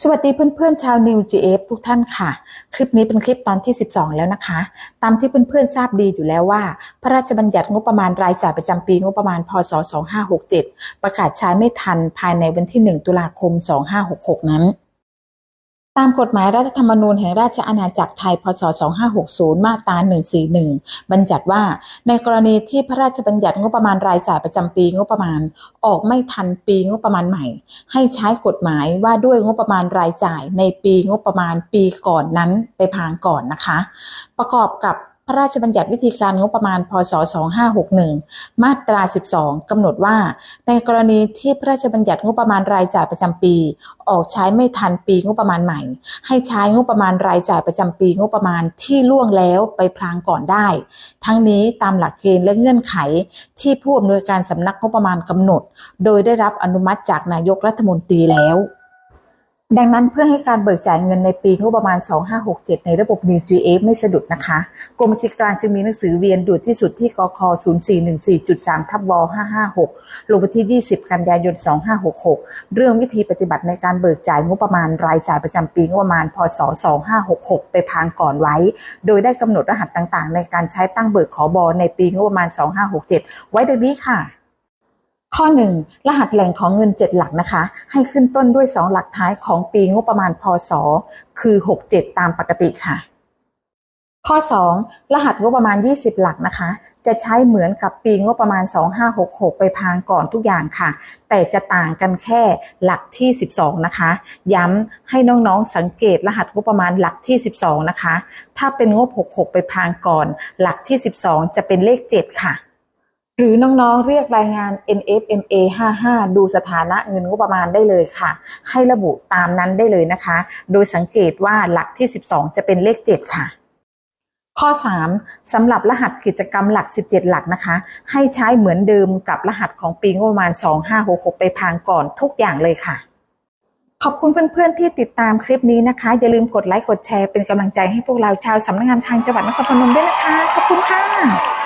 สวัสดีเพื่อนๆชาว New GF ทุกท่านค่ะ คลิปนี้เป็นคลิปตอนที่ 12 แล้วนะคะ ตามที่เพื่อนๆทราบดีอยู่แล้วว่า พระราชบัญญัติงบประมาณรายจ่ายประจำปีงบประมาณพศ 2567 ประกาศใช้ไม่ทันภายในวันที่ 1 ตุลาคม 2566 นั้น ตามกฎหมายรัฐธรรมนูญแห่งราชอาณาจักรไทย พศ 2560 มาตรา 141 บัญญัติว่า ในกรณีที่พระราชบัญญัติงบประมาณรายจ่ายประจำปีงบประมาณ ออกไม่ทันปีงบประมาณใหม่ ให้ใช้กฎหมายว่าด้วยงบประมาณรายจ่ายในปีงบประมาณปีก่อนนั้นไปพางก่อนนะคะ ประกอบกับ พระราชบัญญัติวิธีการงบประมาณ พศ 2561 มาตรา 12 กำหนดว่า ในกรณีที่พระราชบัญญัติงบประมาณรายจ่ายประจำปี ออกใช้ไม่ทันปีงบประมาณใหม่ ให้ใช้งบประมาณรายจ่ายประจำปีงบประมาณที่ล่วงแล้วไปพลางก่อนได้ ทั้งนี้ตามหลักเกณฑ์และเงื่อนไข ที่ผู้อำนวยการสำนักงบประมาณกำหนด โดยได้รับอนุมัติจากนายกรัฐมนตรีแล้ว ดังนั้นเพื่อให้การเบิกจ่ายเงินในปีงบประมาณ 2567 ในระบบ New GF ไม่สะดุดนะคะ กรมบัญชีกางจึงมีหนังสือเวียนด่วนที่สุดที่กค0414.3ทับว556 ลงวันที่ 20 กันยายน 2566 เรื่องวิธีปฏิบัติในการเบิกจ่ายงบประมาณรายจ่ายประจำปีงบประมาณ พศ 2566 ไปพางก่อนไว้ โดยได้กำหนดรหัสต่างๆ ในการใช้ตั้งเบิกขอบอในปีงบประมาณ 2567 ไว้ดังนี้ค่ะ ข้อ 1 รหัสแหล่งของเงิน 7 หลักนะคะ ให้ขึ้นต้นด้วย 2 หลักท้ายของปีงบประมาณพศ คือ 67 ตามปกติค่ะ ข้อ 2 รหัสงบประมาณ 20 หลักนะคะ จะใช้เหมือนกับปีงบประมาณ 2566 ไปพางก่อนทุกอย่างค่ะ แต่จะต่างกันแค่หลักที่ 12 นะคะ ย้ำให้น้องๆสังเกตรหัสงบประมาณหลักที่ 12 นะคะ ถ้าเป็นงบ 66 ไปพางก่อน หลักที่ 12 จะเป็นเลข 7 ค่ะ หรือน้องๆ เรียกรายงาน NFMA 55 ดูสถานะเงินงบประมาณได้เลยค่ะ ให้ระบุตามนั้นได้เลยนะคะ โดยสังเกตว่าหลักที่ 12 จะเป็นเลข 7 ค่ะ ข้อ 3สำหรับรหัสกิจกรรมหลัก 17 หลักนะคะ ให้ใช้เหมือนเดิมกับรหัสของปีงบประมาณ 2566 ไปพางก่อนทุกอย่างเลยค่ะขอบคุณเพื่อนๆที่ติดตามคลิปนี้นะคะ อย่าลืมกดไลค์กดแชร์เป็นกำลังใจให้พวกเราชาวสำนักงานทางจังหวัดนครพนมด้วยนะคะ ขอบคุณค่ะ